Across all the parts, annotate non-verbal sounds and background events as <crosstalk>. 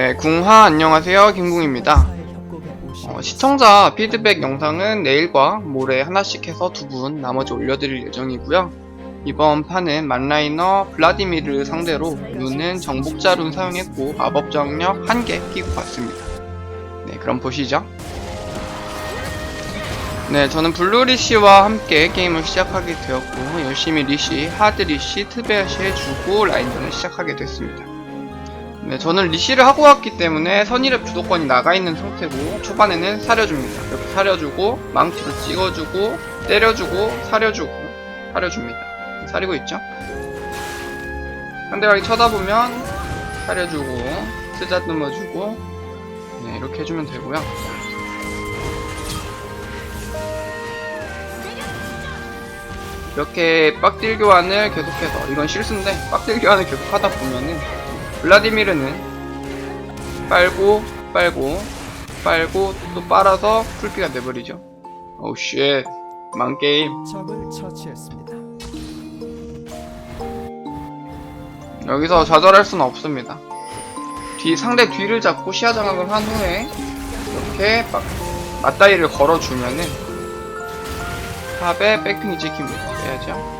네, 궁화 안녕하세요. 김궁입니다. 어, 시청자 피드백 영상은 내일과 모레 하나씩 해서 두 분 나머지 올려드릴 예정이고요. 이번 판은 만라이너 블라디미르 상대로 룬은 정복자 룬 사용했고 마법 정력 1개 끼고 갔습니다. 네, 그럼 보시죠. 네, 저는 블루 리시와 함께 게임을 시작하게 되었고 열심히 리시, 하드 리시, 트베시 해주고 라인전을 시작하게 됐습니다. 네, 저는 리시를 하고 왔기 때문에 선의랩 주도권이 나가 있는 상태고 초반에는 사려줍니다. 이렇게 사려주고 망치로 찍어주고 때려주고 사려주고 사려줍니다. 사리고 있죠? 상대방이 쳐다보면 사려주고 쓰다듬어주고 네, 이렇게 해주면 되고요. 이렇게 빡딜 교환을 계속해서 이건 실수인데 빡딜 교환을 계속 하다 보면은 블라디미르는 빨고 빨고 빨고 또 빨아서 풀피가 돼버리죠. 오우 쉣 망게임. 적을 처치했습니다. 여기서 좌절할 수는 없습니다. 뒤 상대 뒤를 잡고 시야 장악을 한 후에 이렇게 막 맞다이를 걸어주면은 탑에 백핑이 찍힙니다. 해야죠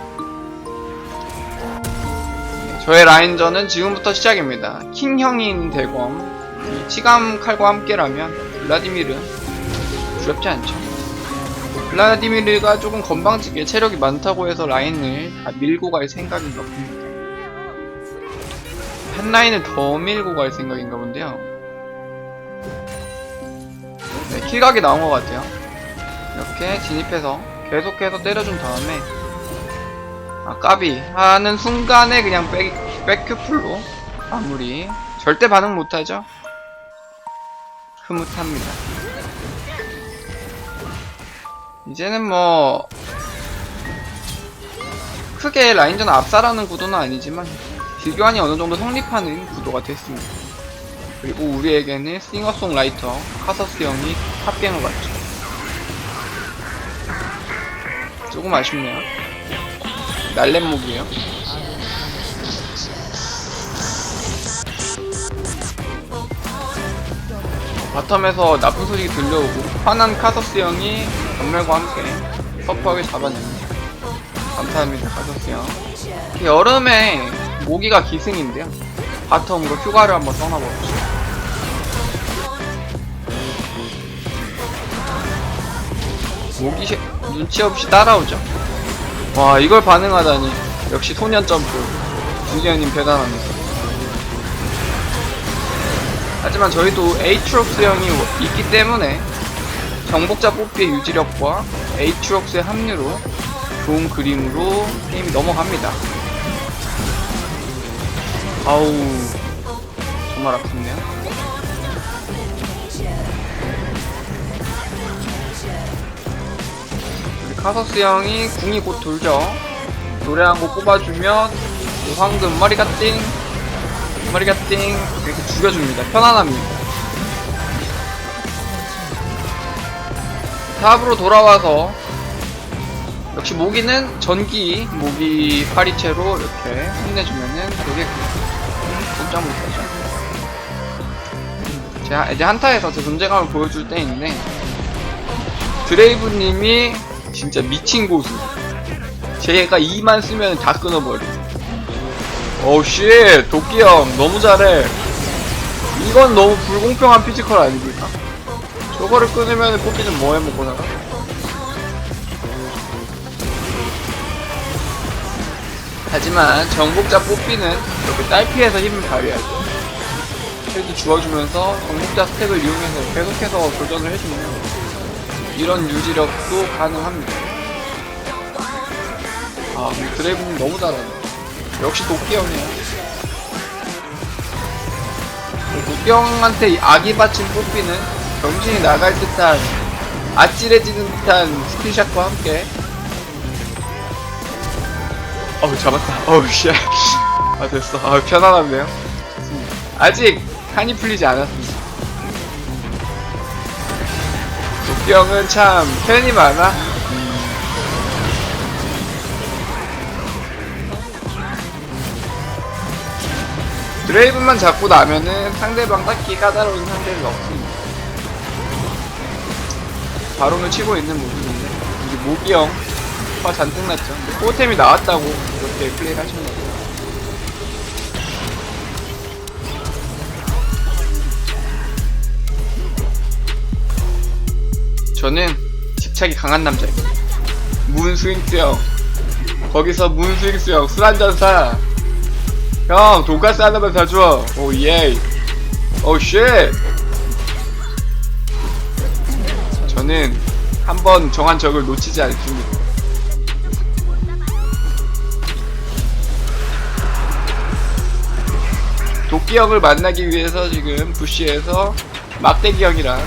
저의 라인전은 지금부터 시작입니다. 킹형인 대검, 이 치감 칼과 함께라면 블라디미르 두렵지 않죠. 블라디미르가 조금 건방지게 체력이 많다고 해서 라인을 다 밀고 갈 생각인가 봅니다. 한 라인을 더 밀고 갈 생각인가 본데요. 네, 킬각이 나온 것 같아요. 이렇게 진입해서 계속해서 때려준 다음에 아 까비. 하는 순간에 그냥 백, 백큐풀로 마무리. 절대 반응 못하죠? 흐뭇합니다. 이제는 뭐 크게 라인전 압사라는 구도는 아니지만 딜교환이 어느정도 성립하는 구도가 됐습니다. 그리고 우리에게는 싱어송라이터 카서스 형이 탑갱을 받죠. 조금 아쉽네요 날렛목이에요. 바텀에서 나쁜 소식이 들려오고 화난 카서스 형이 전멸과 함께 서퍼하게 잡아냅니다. 감사합니다 카서스 형. 여름에 모기가 기승인데요. 바텀으로 휴가를 한번 떠나보죠. 모기 시- 눈치 없이 따라오죠. 와 이걸 반응하다니. 역시 소년 점프. 주지현님 대단합니다. 하지만 저희도 에이트록스 형이 있기 때문에 정복자 뽑기의 유지력과 에이트록스의 합류로 좋은 그림으로 게임이 넘어갑니다. 아우 정말 아픈데요 카서스 형이 궁이 곧 돌죠. 노래 한 곡 뽑아주면 이 황금 머리가 띵 머리가 띵 이렇게 죽여줍니다. 편안합니다. 탑으로 돌아와서 역시 모기는 전기 모기 파리채로 이렇게 혼내주면은 되게 꼼짝 못하죠. 제가 이제 한타에서 제 존재감을 보여줄 때인데 드레이브님이 진짜 미친 고수. 제가 2만 쓰면 다 끊어버려. 어우 쉣 도끼 형 너무 잘해. 이건 너무 불공평한 피지컬 아닙니까? 저거를 끊으면 뽑기는 뭐 해 먹고 살아? 하지만 정복자 뽑기는 이렇게 딸피해서 힘을 발휘하죠. 쉴드 주워주면서 정복자 스택을 이용해서 계속해서 도전을 해주면 이런 유지력도 가능합니다. 아, 근데 드래곤 너무 잘하네. 역시 도끼 형이야. 도끼 형한테 이 아기 받침 뽑기는 정신이 나갈 듯한 아찔해지는 듯한 스킬샷과 함께 어우 잡았다 어우 씨. <laughs> 아 됐어 아 편안한데요 아직 한이 풀리지 않았습니다 형은 참 팬이 많아 드레이브만 잡고 나면은 상대방 딱히 까다로운 상대가 없습니다. 바로는 치고 있는 모습인데 우리 모기 형 화 잔뜩 났죠. 근데 포템이 나왔다고 이렇게 플레이를 하시는 거예요. 저는 집착이 강한 남자입니다. 문스윙스 형. 거기서 문스윙스 형술 한잔 사. 형 돈가스 하나만 사줘. 오 예. 오 쉣. 저는 한 번 정한 적을 놓치지 않습니다. 도끼 형을 만나기 위해서 지금 부시에서 막대기 형이랑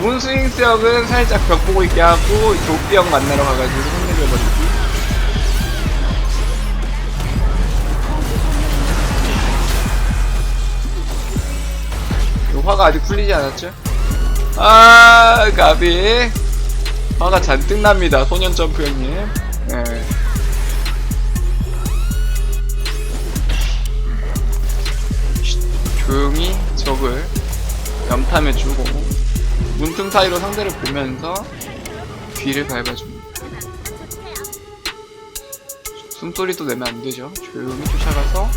문스윙스 형은 살짝 벽 보고 있게 하고 도끼 형 만나러 가가지고 혼내려버리기 요 화가 아직 풀리지 않았죠? 아 가비. 화가 잔뜩 납니다 소년 점프 형님. 네. 쉿, 조용히 적을 염탐해 주고 문틈 사이로 상대를 보면서 귀를 밟아줍니다 숨소리도 내면 안 되죠 조용히 쫓아가서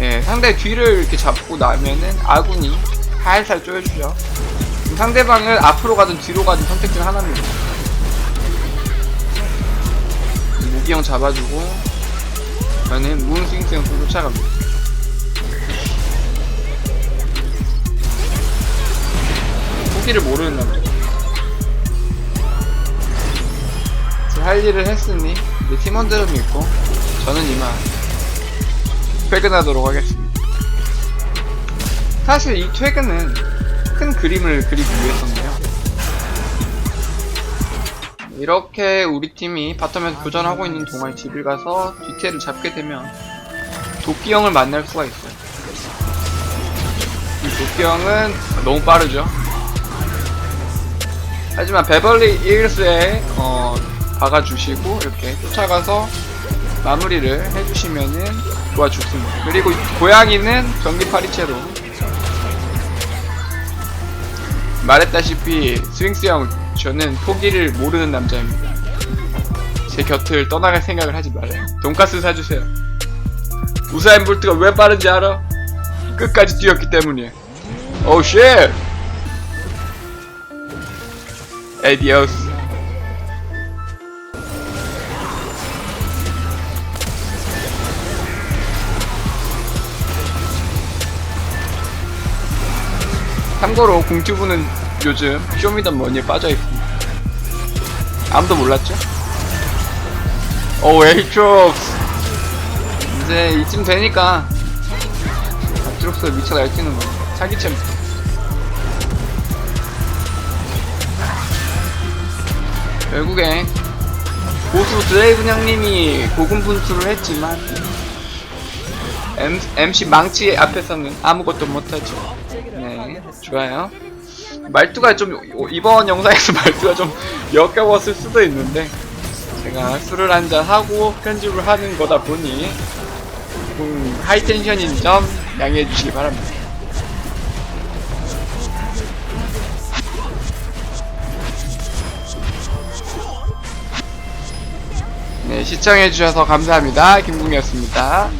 예, 상대 뒤를 이렇게 잡고 나면은 아군이 살살 쪼여주죠. 상대방을 앞으로 가든 뒤로 가든 선택 중 하나입니다. 무기형 잡아주고 저는 문스윙스형 또 쫓아갑니다. 포기를 모르는 남자. 할 일을 했으니 이제 팀원들을 믿고 저는 이만 퇴근하도록 하겠습니다. 사실 이 퇴근은 큰 그림을 그리기 위해서인데요. 이렇게 우리 팀이 바텀에서 교전하고 있는 동안 집을 가서 뒤태를 잡게 되면 도끼 형을 만날 수가 있어요. 이 도끼 형은 너무 빠르죠. 하지만 베벌리 힐스에 어, 박아주시고 이렇게 쫓아가서 마무리를 해주시면은 도와주습니다. 그리고 고양이는 전기 파리채로 말했다시피 스윙스 형 저는 포기를 모르는 남자입니다. 제 곁을 떠나갈 생각을 하지 말아요. 돈가스 사주세요. 우사인 볼트가 왜 빠른지 알아? 끝까지 뛰었기 때문이에요. 오우 쉣! 에디오스. 참고로 공튜브는 요즘 쇼미더머니에 빠져있습니다. 아무도 몰랐죠? 오 에이트록스 이제 이쯤 되니까 아트록스가 미쳐 날뛰는 거야 사기챔 결국에 고수 드레이븐 형님이 고군분투를 했지만 M, MC 망치 앞에서는 아무것도 못하죠 네 좋아요 말투가 좀 이번 영상에서 <laughs> 말투가 좀 역겨웠을 수도 있는데 제가 술을 한잔 하고 편집을 하는 거다 보니 음, 하이텐션인 점 양해해 주시기 바랍니다. 네, 시청해 주셔서 감사합니다. 김궁이었습니다.